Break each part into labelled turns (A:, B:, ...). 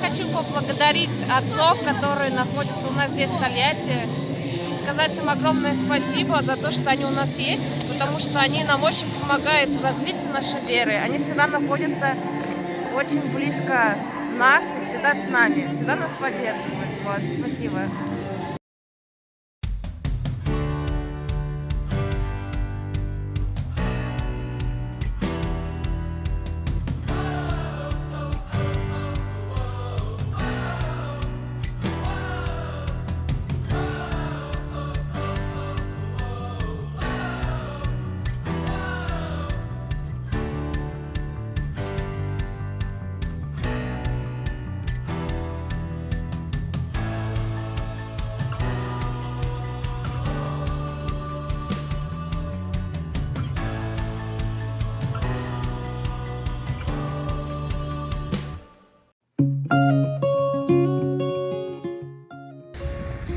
A: хочу поблагодарить отцов, которые находятся у нас здесь в Тольятти, и сказать им огромное спасибо за то, что они у нас есть, потому что они нам очень помогают в развитии нашей веры. Они всегда находятся очень близко нас и всегда с нами, всегда нас поддерживают. Вот, спасибо.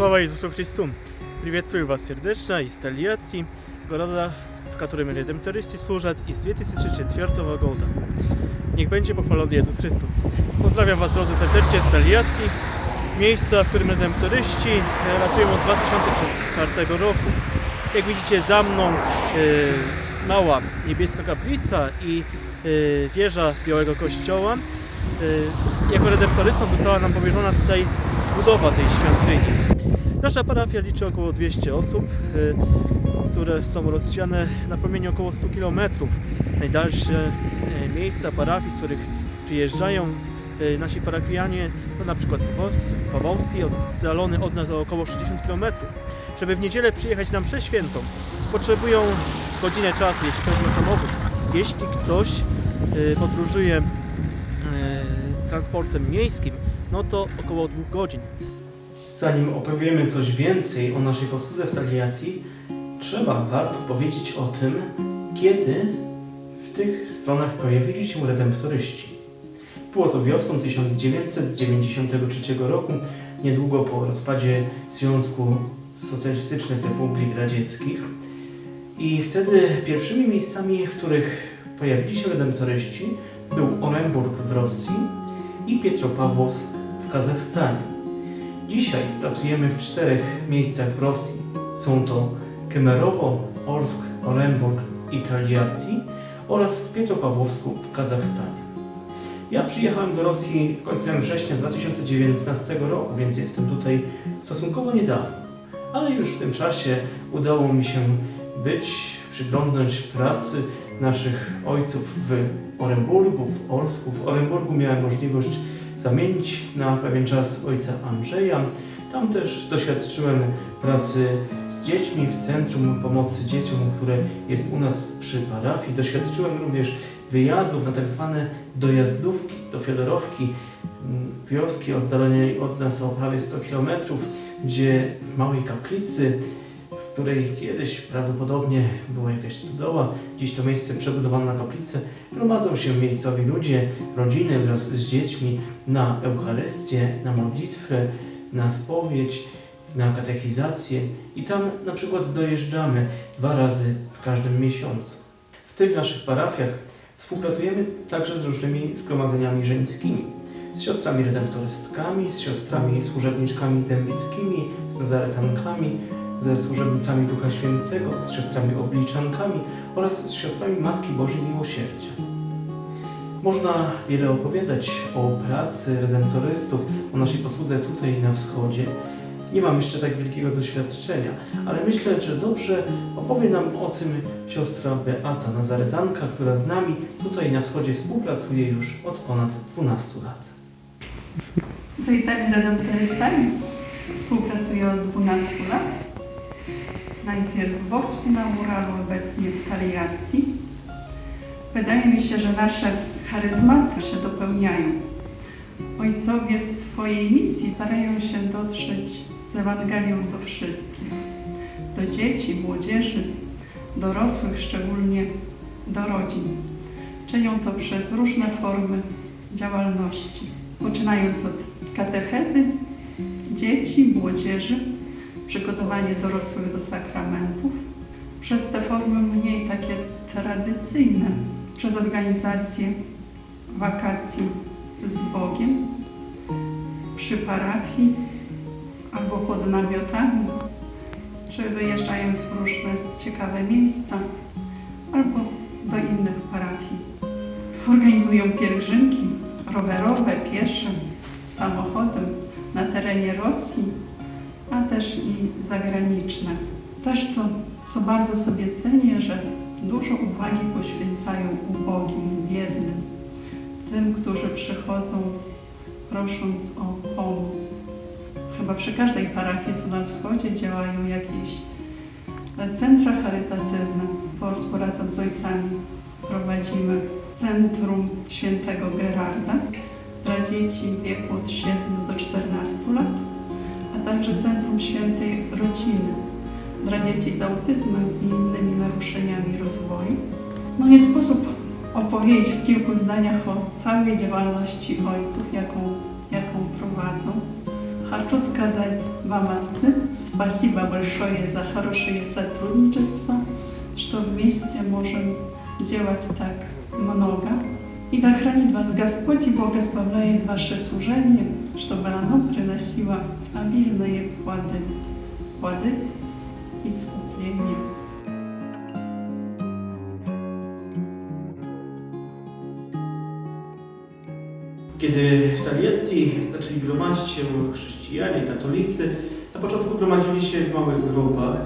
B: Слава Иисусу Христу! Приветствую вас сердечно из Тольятти, города, в котором редемтористы служат i z 2004 года. Niech będzie pochwalony Jezus Chrystus. Pozdrawiam Was drodzy serdecznie z Taliacji, miejsca, w którym redemptoryści e, pracują od 2004 roku. Jak widzicie za mną e, mała niebieska kaplica i e, wieża Białego Kościoła. E, jako redemptorystom została nam powierzona tutaj budowa tej świątyni. Nasza parafia liczy około 200 osób, y, które są rozsiane na promieniu około 100 km. Najdalsze y, miejsca parafii, z których przyjeżdżają y, nasi parafianie, to na przykład Pawłowski, oddalony od nas o około 60 km. Żeby w niedzielę przyjechać na mszę świętą, potrzebują godzinę czasu, jeśli ktoś ma samochód. Jeśli ktoś y, podróżuje transportem miejskim, no to około dwóch godzin. Zanim opowiemy coś więcej o naszej posłudze w Tagliati, trzeba warto powiedzieć o tym, kiedy w tych stronach pojawili się redemptoryści. Było to wiosną 1993 roku, niedługo po rozpadzie Związku Socjalistycznych Republik Radzieckich. I wtedy pierwszymi miejscami, w których pojawili się redemptoryści, był Orenburg w Rosji i Pietropawłowsk w Kazachstanie. Dzisiaj pracujemy w czterech miejscach w Rosji. Są to Kemerowo, Orsk, Orenburg i Taliati oraz w Pietropawłowsku w Kazachstanie. Ja przyjechałem do Rosji końcem września 2019 roku, więc jestem tutaj stosunkowo niedawno. Ale już w tym czasie udało mi się być, przyglądnąć pracy naszych ojców w Orenburgu, w Orsku. W Orenburgu miałem możliwość zamienić na pewien czas ojca Andrzeja. Tam też doświadczyłem pracy z dziećmi w Centrum Pomocy Dzieciom, które jest u nas przy parafii. Doświadczyłem również wyjazdów na tak zwane dojazdówki do Fiodorowki, m, wioski oddalonej od nas o prawie 100 km, gdzie w małej kaplicy, której kiedyś prawdopodobnie była jakaś stodoła, dziś to miejsce przebudowane na kaplicę, gromadzą się miejscowi ludzie, rodziny wraz z dziećmi na Eucharystię, na modlitwę, na spowiedź, na katechizację i tam na przykład dojeżdżamy dwa razy w każdym miesiącu. W tych naszych parafiach współpracujemy także z różnymi zgromadzeniami żeńskimi, z siostrami redemptorystkami, z siostrami służebniczkami dębickimi, z nazaretankami, ze służebnicami Ducha Świętego, z siostrami obliczankami oraz z siostrami Matki Bożej Miłosierdzia. Można wiele opowiadać o pracy redemptorystów, o naszej posłudze tutaj na wschodzie. Nie mam jeszcze tak wielkiego doświadczenia, ale myślę, że dobrze opowie nam o tym siostra Beata Nazaretanka, która z nami tutaj na wschodzie współpracuje już od ponad 12 lat.
C: Z ojcami redemptorystami współpracuję od 12 lat. Najpierw w na Uralu, obecnie w Taliatti. Wydaje mi się, że nasze charyzmaty się dopełniają. Ojcowie w swojej misji starają się dotrzeć z Ewangelią do wszystkich. Do dzieci, młodzieży, dorosłych, szczególnie do rodzin. Czynią to przez różne formy działalności poczynając od katechezy dzieci, młodzieży, przygotowanie dorosłych do sakramentów, przez te formy mniej takie tradycyjne, przez organizację wakacji z Bogiem, przy parafii albo pod namiotami, czy wyjeżdżając w różne ciekawe miejsca albo do innych parafii. Organizują pielgrzymki rowerowe, piesze, samochodem na terenie Rosji, a też i zagraniczne. Też to, co bardzo sobie cenię, że dużo uwagi poświęcają ubogim, biednym, tym, którzy przychodzą prosząc o pomoc. Chyba przy każdej parafii tu na wschodzie działają jakieś centra charytatywne. W Polsku razem z ojcami prowadzimy Centrum Świętego Gerarda dla dzieci w wieku od 7 do 14 lat, a także Centrum Świętej Rodziny dla dzieci z autyzmem i innymi naruszeniami rozwoju. No nie sposób opowiedzieć w kilku zdaniach o całej działalności ojców, jaką, jaką prowadzą. Хочу сказать вам, отцы, спасибо большое за хорошее сотрудничество, что вместе можем делать так много. И да хранит вас Господь и благословляет ваше служение, чтобы оно приносило обильные плоды, плоды искупления.
B: Kiedy w Talietti zaczęli gromadzić się chrześcijanie, katolicy, na początku gromadzili się w małych grupach.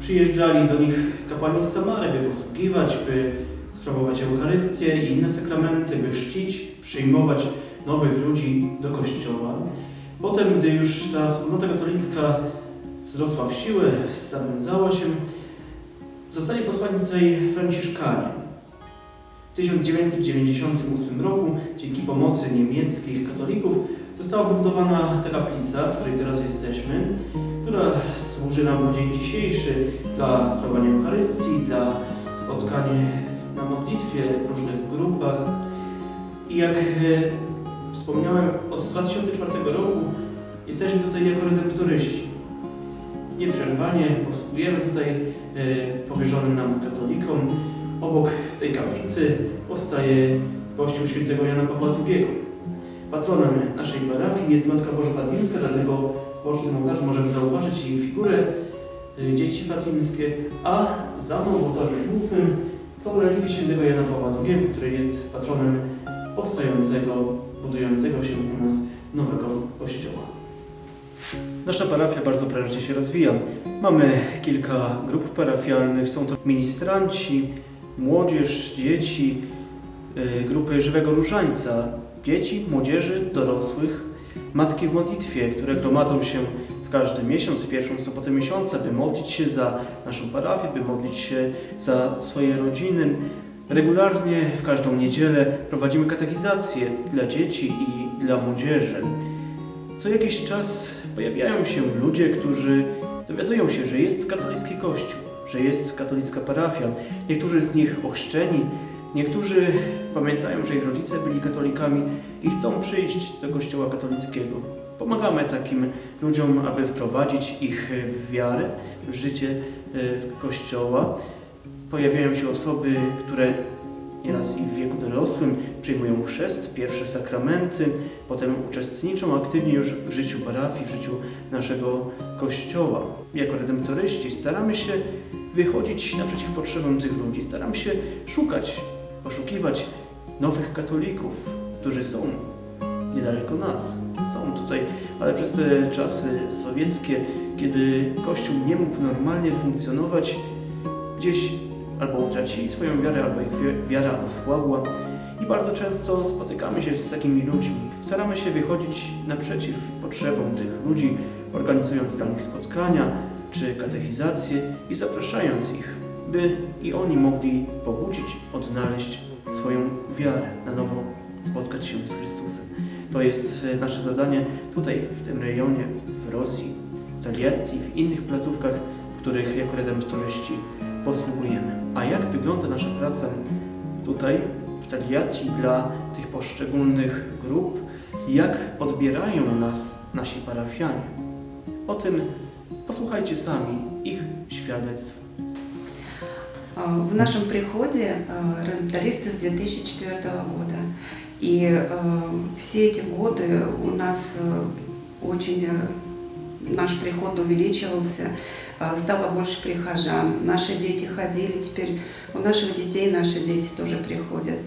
B: Przyjeżdżali do nich kapłani z Samary, by posługiwać, by sprawować Eucharystię i inne sakramenty, by czcić, przyjmować nowych ludzi do kościoła. Potem, gdy już ta wspólnota katolicka wzrosła w siłę, zawędzała się, zostali posłani tutaj Franciszkanie. W 1998 roku dzięki pomocy niemieckich katolików została wybudowana ta kaplica, w której teraz jesteśmy, która służy nam po dzień dzisiejszy dla sprawowania Eucharystii, dla spotkań na modlitwie w różnych grupach. I jak e, wspomniałem, od 2004 roku jesteśmy tutaj jako redemptoryści. Nieprzerwanie posługujemy tutaj e, powierzonym nam katolikom. Obok tej kaplicy powstaje kościół świętego Jana Pawła II. Patronem naszej parafii jest Matka Boża Fatimska, dlatego w bocznym ołtarzu możemy zauważyć jej figurę y, dzieci fatimskie, a za mną w ołtarzu głównym są relikwie świętego Jana Pawła II, który jest patronem powstającego, budującego się u nas nowego kościoła. Nasza parafia bardzo prężnie się rozwija. Mamy kilka grup parafialnych, są to ministranci, młodzież, dzieci, y, grupy żywego różańca, dzieci, młodzieży, dorosłych, matki w modlitwie, które gromadzą się w każdy miesiąc, w pierwszą sobotę miesiąca, by modlić się za naszą parafię, by modlić się za swoje rodziny. Regularnie w każdą niedzielę prowadzimy katechizację dla dzieci i dla młodzieży. Co jakiś czas pojawiają się ludzie, którzy dowiadują się, że jest katolicki kościół, że jest katolicka parafia. Niektórzy z nich ochrzczeni, niektórzy pamiętają, że ich rodzice byli katolikami i chcą przyjść do kościoła katolickiego. Pomagamy takim ludziom, aby wprowadzić ich w wiarę, w życie e, kościoła. Pojawiają się osoby, które nieraz i w wieku dorosłym przyjmują chrzest, pierwsze sakramenty, potem uczestniczą aktywnie już w życiu parafii, w życiu naszego kościoła. Jako redemptoryści staramy się wychodzić naprzeciw potrzebom tych ludzi, staramy się szukać, poszukiwać nowych katolików, którzy są niedaleko nas. Są tutaj, ale przez te czasy sowieckie, kiedy Kościół nie mógł normalnie funkcjonować, gdzieś albo utracili swoją wiarę, albo ich wi- wiara osłabła. I bardzo często spotykamy się z takimi ludźmi. Staramy się wychodzić naprzeciw potrzebom tych ludzi, organizując dla nich spotkania czy katechizacje i zapraszając ich, by i oni mogli pobudzić, odnaleźć swoją wiarę, na nowo spotkać się z Chrystusem. To jest e, nasze zadanie tutaj, w tym rejonie, w Rosji, w Taliatti, w innych placówkach, w których jako redemptoryści posługujemy. A jak wygląda nasza praca tutaj, w Taliatti, dla tych poszczególnych grup? Jak odbierają nas nasi parafianie? O tym posłuchajcie sami ich świadectw.
D: В нашем приходе э, redemptoристы с 2004 года. И э, все эти годы у нас э, очень э, наш приход увеличивался, э, стало больше прихожан. Наши дети ходили, теперь у наших детей наши дети тоже приходят.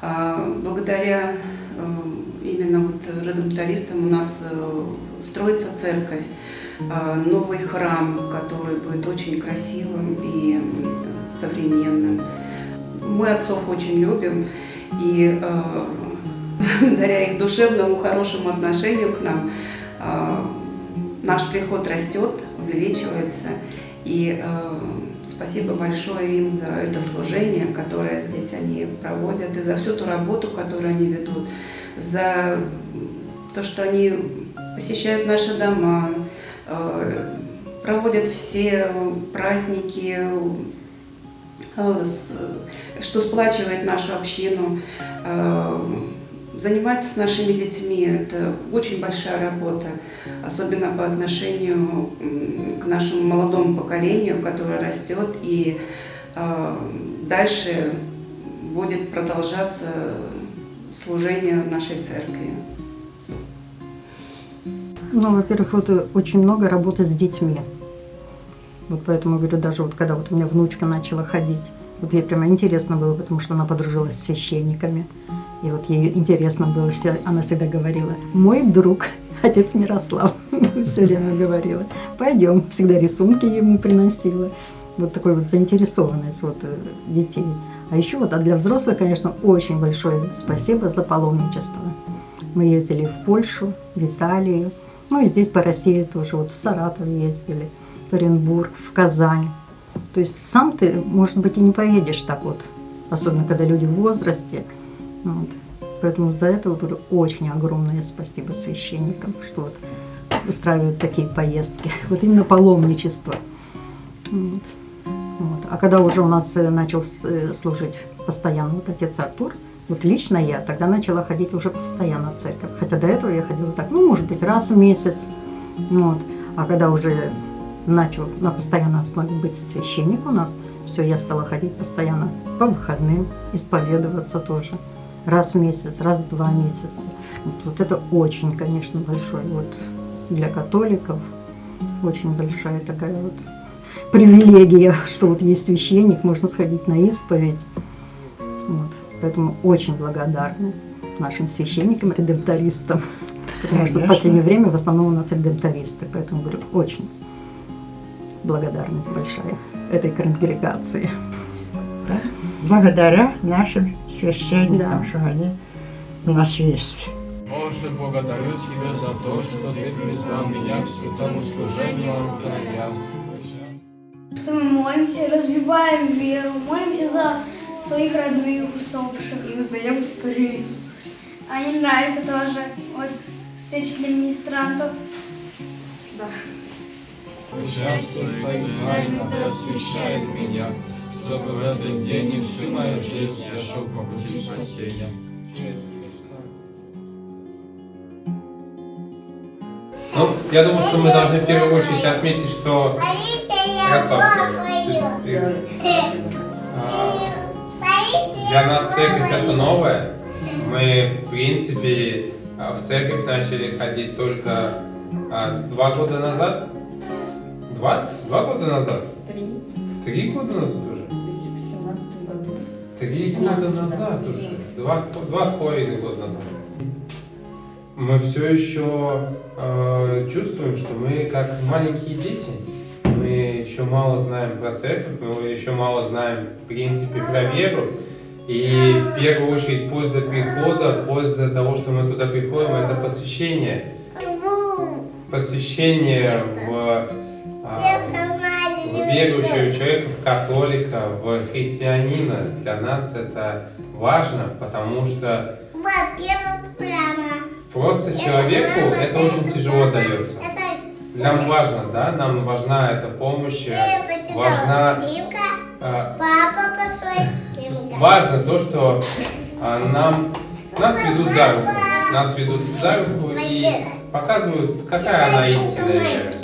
D: А Благодаря э, именно вот редемптористам у нас э, строится церковь, новый храм, который будет очень красивым и современным. Мы отцов очень любим, и благодаря их душевному, хорошему отношению к нам наш приход растет, увеличивается. И э, спасибо большое им за это служение, которое здесь они проводят, и за всю ту работу, которую они ведут, за то, что они посещают наши дома, э, проводят все праздники, э, с- что сплачивает нашу общину. Э, Заниматься с нашими детьми – это очень большая работа, особенно по отношению к нашему молодому поколению, которое растет и э, дальше будет продолжаться служение нашей церкви.
E: Ну, во-первых, вот э, очень много работы с детьми. Вот поэтому говорю, даже вот когда вот у меня внучка начала ходить, вот ей прямо интересно было, потому что она подружилась с священниками. И вот ей интересно было, все, она всегда говорила, мой друг, отец Мирослав, все время говорила, пойдем, всегда рисунки ему приносила. Вот такой вот заинтересованность вот э, детей. А еще вот, а для взрослых, конечно, очень большое спасибо за паломничество. Мы ездили в Польшу, в Италию, ну и здесь по России тоже, вот в Саратов ездили, в Оренбург, в Казань. То есть сам ты, может быть, и не поедешь так вот, особенно когда люди в возрасте. Вот. Поэтому за это вот очень огромное спасибо священникам, что вот устраивают такие поездки. Вот именно паломничество. Вот. Вот. А когда уже у нас э, начал э, служить постоянно вот отец Артур, вот лично я тогда начала ходить уже постоянно в церковь. Хотя до этого я ходила так, ну, может быть, раз в месяц. Вот. А когда уже начал на постоянной основе быть священник у нас, все, я стала ходить постоянно по выходным, исповедоваться тоже. Раз в месяц, раз в два месяца. Вот, вот это очень, конечно, большой вот для католиков очень большая такая вот привилегия, что вот есть священник, можно сходить на исповедь. Вот. Поэтому очень благодарны нашим священникам, редемптористам. Потому что в последнее время в основном у нас редемптористы. Поэтому говорю, очень благодарность большая этой конгрегации.
F: Благодаря нашим священникам,
E: Да.
F: что они у нас есть.
G: Боже, благодарю Тебя за то, что Ты призвал меня к святому служению алтаря.
H: что мы молимся, развиваем веру, молимся за своих родных усопших. И узнаем историю Иисуса Христа. А мне нравится тоже вот встреча для министрантов.
G: Участвуй в Твоих тайнах и освящай меня, чтобы в этот день и всю мою жизнь я шел по пути спасения.
I: Ну, я думаю, что мы должны в первую очередь отметить, что а, для нас церковь это новое. Мы, в принципе, в церковь начали ходить только а, два года назад. Два? Два года назад?
D: Три.
I: Три года назад уже?
D: В 2017 году.
I: Три года назад уже. Два, два с половиной года назад. Мы все еще э, чувствуем, что мы как маленькие дети. Мы еще мало знаем про церковь, мы еще мало знаем, в принципе, про веру. И в первую очередь польза прихода, польза того, что мы туда приходим, это посвящение. Посвящение в верующего человека, в католика, в христианина. Для нас это важно, потому что просто человеку это очень тяжело дается. Нам важно, да, нам важна эта помощь, важна, а,
J: Папа пошел.
I: важно то, что а, нам нас ведут за руку, нас ведут за руку и показывают, какая она истинная вера.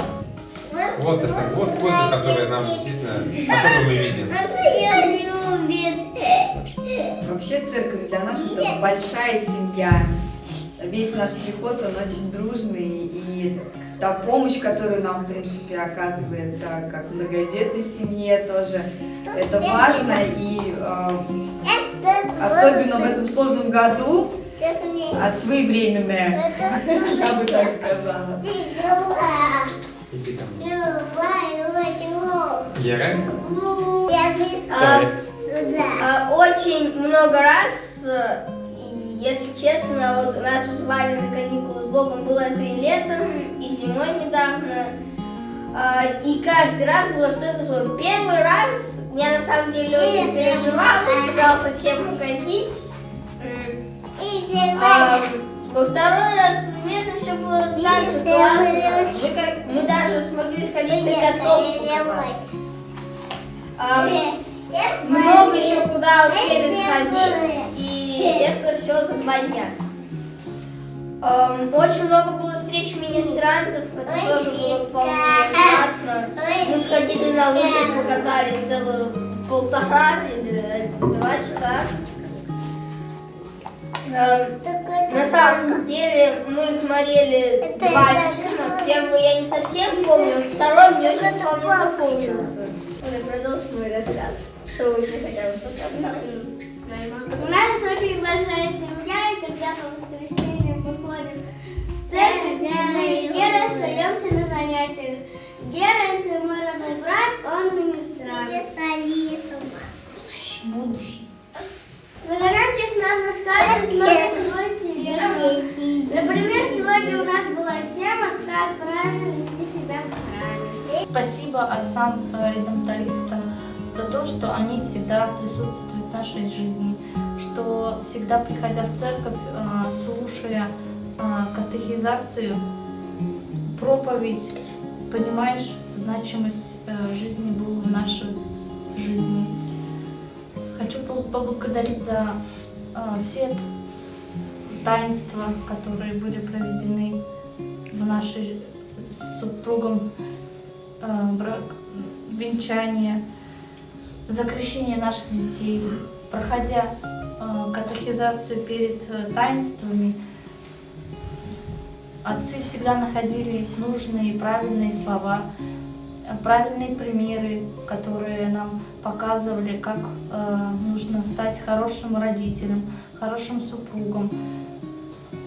I: Вот это, вот польза, которая нам действительно, которую мы видим.
J: Она ее любит.
K: Вообще церковь для нас это большая семья. Весь наш приход, он очень дружный, и и та помощь, которую нам, в принципе, оказывает, да, как многодетной семье тоже. Это важно и э, особенно в этом сложном году, а своевременное, я бы так сказала.
I: Иди ко мне. Гера?
H: А, а, очень много раз, э, и, если честно, вот нас звали на каникулы с Богом было три летом и зимой недавно. А, и каждый раз было что-то свое. В первый раз я на самом деле очень переживала, бежала совсем уходить. А, во второй раз примерно все было так же классно. Мы, как, мы даже смогли сходить на готовку. А, много еще куда успели сходить, и это все за два дня. Эм, Очень много было встреч министрантов, это тоже было вполне классно. Мы сходили на лыжах, покатались целых полтора или два часа. Эм, На самом деле мы смотрели два фильма. Первый я не совсем помню, второй мне очень вполне запомнился. Оля, продолжи мой рассказ. Что вы мне хотели рассказать?
J: У нас очень большая семья, и когда по воскресеньям мы ходим в церковь, мы с Герой остаемся на занятиях. Гера это мой родной брат, он министрант.
H: Будущий.
J: На
L: то, что они всегда присутствуют в нашей жизни, что всегда приходя в церковь, э, слушая э, катехизацию, проповедь, понимаешь значимость э, жизни Бога в нашей жизни. Хочу поблагодарить за э, все таинства, которые были проведены в нашей с супругом э, брак, венчание, за крещение наших детей, проходя э, катехизацию перед э, таинствами, отцы всегда находили нужные и правильные слова, э, правильные примеры, которые нам показывали, как нужно стать хорошим родителем, хорошим супругом,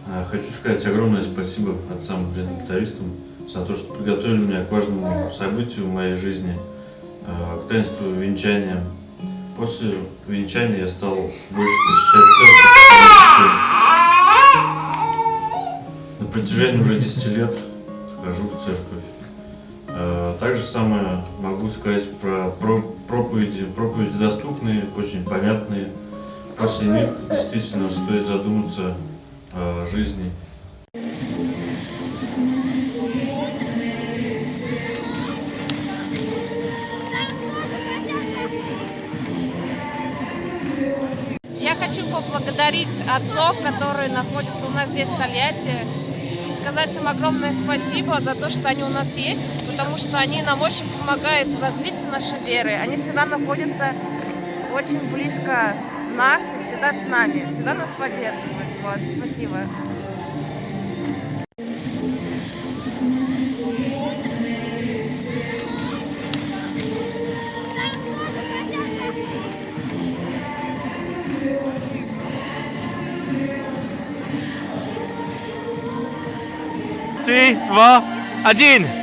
G: А, Хочу сказать огромное спасибо отцам-редактористам за то, что подготовили меня к важному событию в моей жизни, к таинству венчания. После венчания я стал больше посещать церковь. На протяжении уже 10 лет хожу в церковь. Э, Также самое могу сказать про- проповеди. Проповеди доступные, очень понятные. После них действительно стоит задуматься о жизни.
A: Поблагодарить отцов, которые находятся у нас здесь в Тольятти, и сказать им огромное спасибо за то, что они у нас есть, потому что они нам очень помогают в развитии нашей веры. Они всегда находятся очень близко нас и всегда с нами, всегда нас поддерживают. Вот, спасибо.
B: Три, два, один!
A: Спасибо!